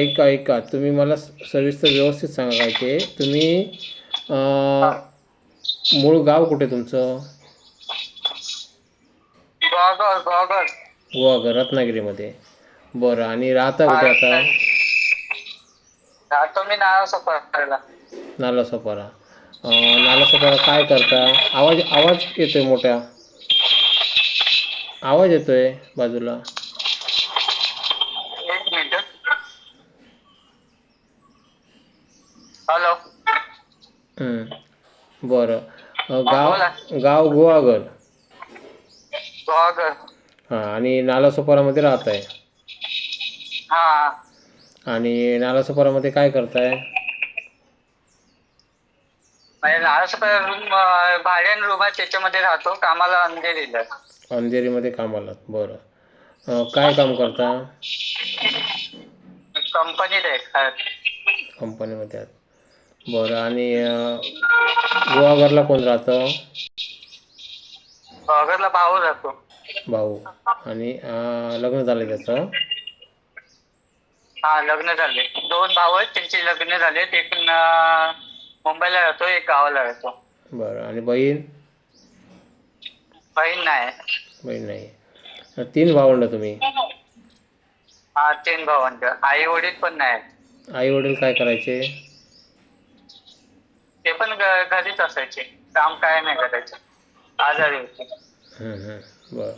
ऐका ऐका. तुम्ही मला सविस्तर व्यवस्थित सांगा काय ते. तुम्ही मूळ गाव कुठे तुमचं? गोवा रत्नागिरीमध्ये. बरं आणि राहता कुठे आता? राहतो मी नाव सफायला नालासोपारा नालासोपारा काय करता? आवाज आवाज येतोय मोठा. आवाज येतोय बाजूला एक मिनिट हॅलो हं. बरं. अं, गाव गाव गुहागर. गोगर हां आणि नालासोपारामध्ये राहत आहे हा. आणि नालासोपारामध्ये काय करताय? म्हणजे सफाय रूम भाड्याने रूम आहे त्याच्यामध्ये राहतो. कामाला अंधेरीला. अंधेरीमध्ये कामाला. बरं. अं, काय काम करता? कंपनीत आहे. कंपनीमध्ये. आहात बरं आणि अं, गुहागरला कोण राहतं? गोगरला भाऊ राहतो. भाऊ. आणि लग्न झालं त्याचं? हा लग्न झाले दोन भाऊ आहेत त्यांचे लग्न झाले. एक मुंबईला राहतो एक गावाला राहतो. बरं आणि बहीण? बहीण नाही. बहीण नाही. तीन भावंड तुम्ही? हा तीन भावंड आई वडील पण नाही. आई वडील काय करायचे? ते पण घरीच असायचे. काम काय नाही करायचे. आजारी होते. बरं.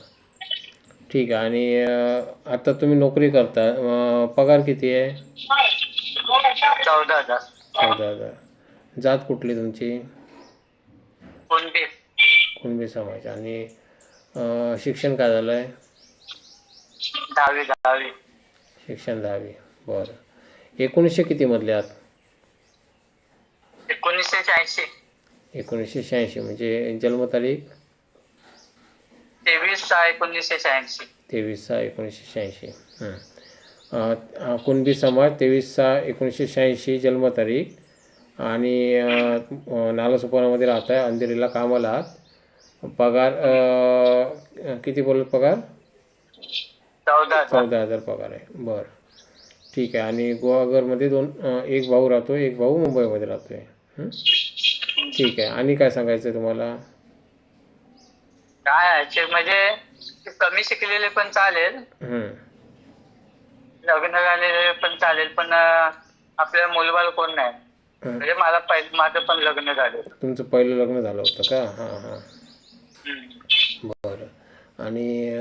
ठीक आहे. आणि आता तुम्ही नोकरी करता. पगार किती आहे? चौदा हजार. चौदा हजार. जात कुठली तुमची? कुणबी कुणबी समाज. आणि शिक्षण काय झालं आहे दहावी दहावी. शिक्षण दहावी. बरं. एकोणीसशे कितीमधले आहात? एकोणीसशे शहाऐंशी. एकोणीसशे शहाऐंशी म्हणजे जन्मतारीख? तेवीस सहा एकोणीसशे शहाऐंशी. तेवीस सहा एकोणीसशे शहाऐंशी. कुणबी समाज तेवीस सहा एकोणीसशे शहाऐंशी जन्मतारीख. आणि नालासोपारामध्ये राहत आहे अंधेरीला कामाला आहात. पगार किती बोलत पगार? चौदा हजार. पगार आहे. बरं. ठीक आहे. आणि गुहागरमध्ये दोन एक भाऊ राहतो एक भाऊ मुंबईमध्ये राहतो आहे? ठीक आहे. आणि काय सांगायचं तुम्हाला? काय आहे? म्हणजे कमी शिकलेले पण चालेल. लग्न झालेले पण चालेल पण आपल्या मुलबाल कोण नाही. म्हणजे मला माझं पण लग्न झालं. तुमचं पहिलं लग्न झालं होतं का? हां हां. बरं. आणि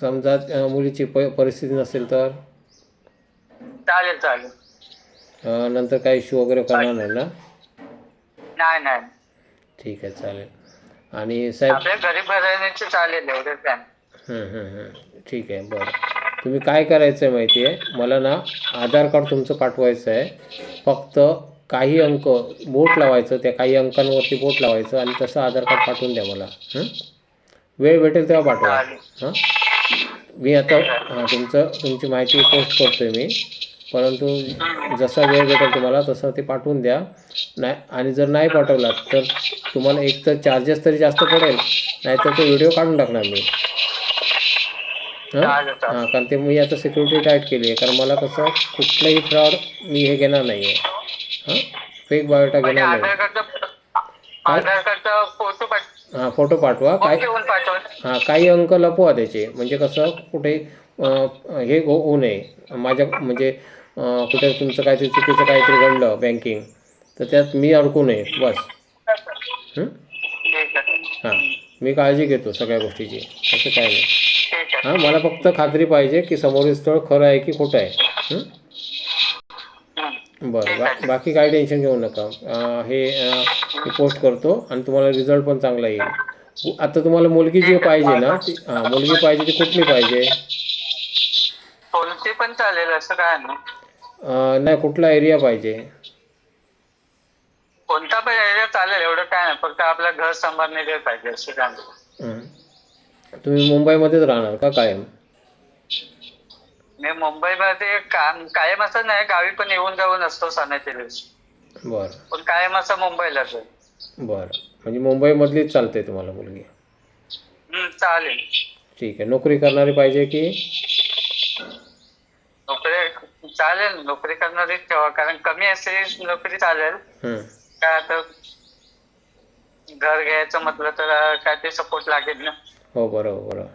समजा मुलीची परिस्थिती नसेल तर? चालेल चालेल. नंतर काही इश्यू वगैरे करणार नाही ना? नाही नाही. ठीक आहे चालेल. आणि साहेब आपल्या गरीब घराण्याचे चालेल हं, हं, हं. ठीक आहे बरं. तुम्ही काय करायचं आहे माहिती आहे? मला ना आधार कार्ड तुमचं पाठवायचं आहे. फक्त काही अंक बोट लावायचं त्या काही अंकांवरती बोट लावायचं आणि तसं आधार कार्ड पाठवून द्या मला. हं? वेळ भेटेल तेव्हा पाठवा. चालेल. हां? मी आता हां तुमचं तुमची माहिती पोस्ट करतो आहे मी. परंतु जसा वेळ भेटेल तुम्हाला तसं ते पाठवून द्या. नाही आणि जर नाही पाठवलात तर तुम्हाला एक तर चार्जेस तरी जास्त पडेल नाहीतर तो व्हिडिओ काढून टाकणार मी. हां? हां कारण ते मी आता सिक्युरिटी टाईट केली आहे कारण मला कसं कुठलंही फ्रॉड मी हे घेणार नाही आहे हां फेक बायोटा म्हणजे घेणार नाही हां फोटो पाठवा काय हां काही अंक लपवा त्याचे. म्हणजे कसं कुठे हे हो- होऊ नये. माझ्या म्हणजे कुठे तुमचं काहीतरी चुकीचं काहीतरी घडलं बँकिंग तर त्यात मी अडकू नये बस. हां? मी काळजी घेतो सगळ्या गोष्टीची असं काय नाही. हां मला फक्त खात्री पाहिजे की समोरील स्थळ खरं आहे की खोटं आहे. बरं बा बाकी काही टेन्शन घेऊ नका. हे मी पोस्ट करतो आणि तुम्हाला रिझल्ट पण चांगला येईल. आता तुम्हाला मुलगी जी पाहिजे ना ती हां मुलगी पाहिजे ती कुठली पाहिजे? कोणती पण चालेल असं काय नाही. नाही कुठला एरिया पाहिजे? कोणता पण एरिया चालेल एवढं काय नाही. फक्त आपलं घर सांभाळणे पाहिजे असं काय नाही. हं. तुम्ही मुंबईमध्येच राहणार का कायम? मी मुंबईमध्ये काम कायम असं नाही गावी पण येऊन जाऊन असतो सणाच्या दिवशी. बरं. पण कायम असं मुंबईलाच आहे बरं. म्हणजे मुंबईमधलीच चालते तुम्हाला मुलगी? हम्म, चालेल. ठीक आहे. नोकरी करणारी पाहिजे की? नोकरी चालेल नोकरी करणारीच ठेवा. कारण कमी असेल नोकरी चालेल. काय आता घर घ्यायचं म्हटलं तर काय ते सपोर्ट लागेल ना. हो बरोबर बरोबर.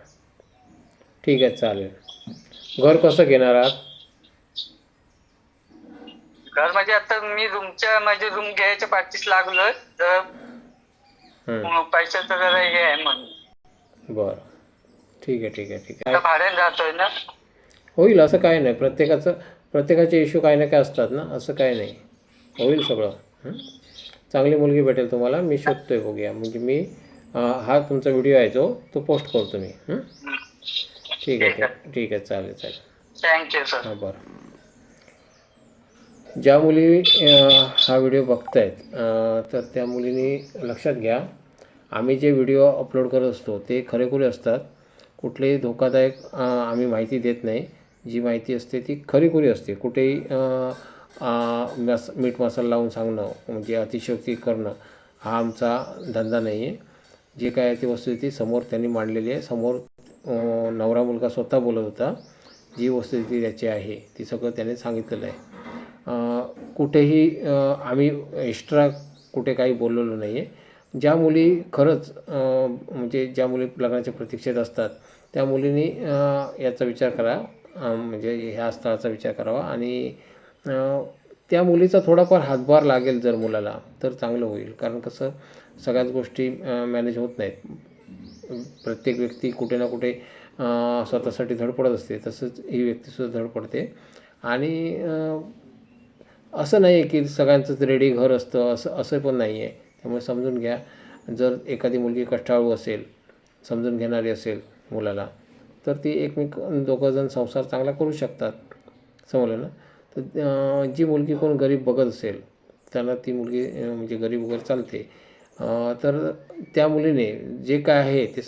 ठीक आहे चालेल. घर कसं घेणार आहात? घर म्हणजे आता मी रूमच्या म्हणजे रूम घ्यायच्या पाठीस लागलोय. तर. पैशाचं जरा हे आहे म्हणून. बरं. ठीक आहे ठीक आहे ठीक आता आहे भाड्याने राहतोय ना. होईल असं काय नाही. प्रत्येकाचं प्रत्येकाचे इश्यू काही ना काय असतात ना असं काय नाही. होईल सगळं? चांगली मुलगी भेटेल तुम्हाला. मी शोधतोय बघूया. म्हणजे मी हा तुमचा व्हिडिओ आहे जो तो पोस्ट करतो मी? ठीक आहे ठीक आहे ठीक आहे. चालेल चालेल. थँक्यू सर हां बरं. ज्या मुली हा व्हिडिओ बघतायत तर त्या मुलींनी लक्षात घ्या. आम्ही जे व्हिडिओ अपलोड करत असतो ते खरेखुरे असतात. कुठलेही धोकादायक आम्ही माहिती देत नाही. जी माहिती असते ती खरीखुरी असते. कुठेही मस मीठ मसाला लावून सांगणं म्हणजे अतिशयोक्ती करणं हा आमचा धंदा नाही आहे जे काय आहे ती वस्तुस्थिती समोर त्यांनी मांडलेली आहे. समोर नवरा मुलगा स्वतः बोलत होता जी वस्तुस्थिती त्याची आहे ती सगळं त्याने सांगितलेलं आहे. कुठेही आम्ही एक्स्ट्रा कुठे काही बोललेलो नाही आहे ज्या मुली खरंच म्हणजे ज्या मुली लग्नाच्या प्रतीक्षेत असतात त्या मुलींनी याचा विचार करा. म्हणजे ह्या स्थळाचा विचार करावा. आणि त्या मुलीचा थोडाफार हातभार लागेल जर मुलाला तर चांगलं होईल. कारण कसं सगळ्याच गोष्टी मॅनेज होत नाहीत. प्रत्येक व्यक्ती कुठे ना कुठे स्वतःसाठी धडपडत असते. तसंच ही व्यक्तीसुद्धा धडपडते. आणि असं नाही आहे की सगळ्यांचंच रेडी घर असतं. असं असं पण नाही आहे. त्यामुळे समजून घ्या. जर एखादी मुलगी कष्टाळू असेल समजून घेणारी असेल मुलाला तर ती एकमेक दोघंजण संसार चांगला करू शकतात. समजलं ना? तर जी मुलगी कोण गरीब बघत असेल त्याला ती मुलगी म्हणजे गरीब वगैरे चालते. तर त्या मुलीने जे काय आहे ते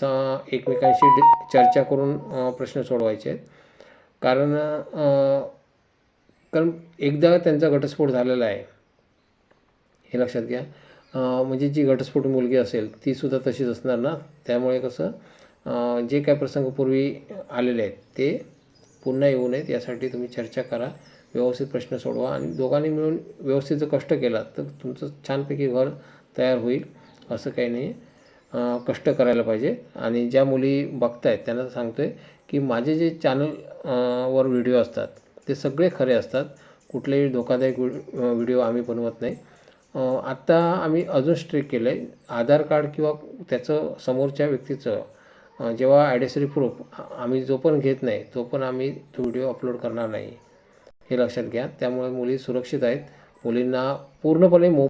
एकमेकांशी चर्चा करून प्रश्न सोडवायचे आहेत. कारण कारण एकदा त्यांचा घटस्फोट झालेला आहे. हे लक्षात घ्या. म्हणजे जी घटस्फोट मुलगी असेल तीसुद्धा तशीच असणार ना? त्यामुळे कसं जे काय प्रसंग पूर्वी आलेले आहेत ते पुन्हा येऊ नयेत. यासाठी तुम्ही चर्चा करा व्यवस्थित प्रश्न सोडवा आणि दोघांनी मिळून व्यवस्थित जर कष्ट केला तर तुमचं छानपैकी घर तयार होईल असं काही नाही. कष्ट करायला पाहिजे. आणि ज्या मुली बघतायत त्यांना सांगतो आहे की माझे जे चॅनल वर व्हिडिओ असतात ते सगळे खरे असतात. कुठलेही धोकादायक व्हिडिओ आम्ही बनवत नाही. आत्ता आम्ही अजून स्ट्रिक केलं आहे आधार कार्ड किंवा त्याचं समोरच्या व्यक्तीचं जेव्हा ॲडेसरी प्रूफ आम्ही जो पण घेत नाही तो पण आम्ही व्हिडिओ अपलोड करणार नाही. हे लक्षात घ्या. त्यामुळे मुली सुरक्षित आहेत. मुलींना पूर्णपणे मो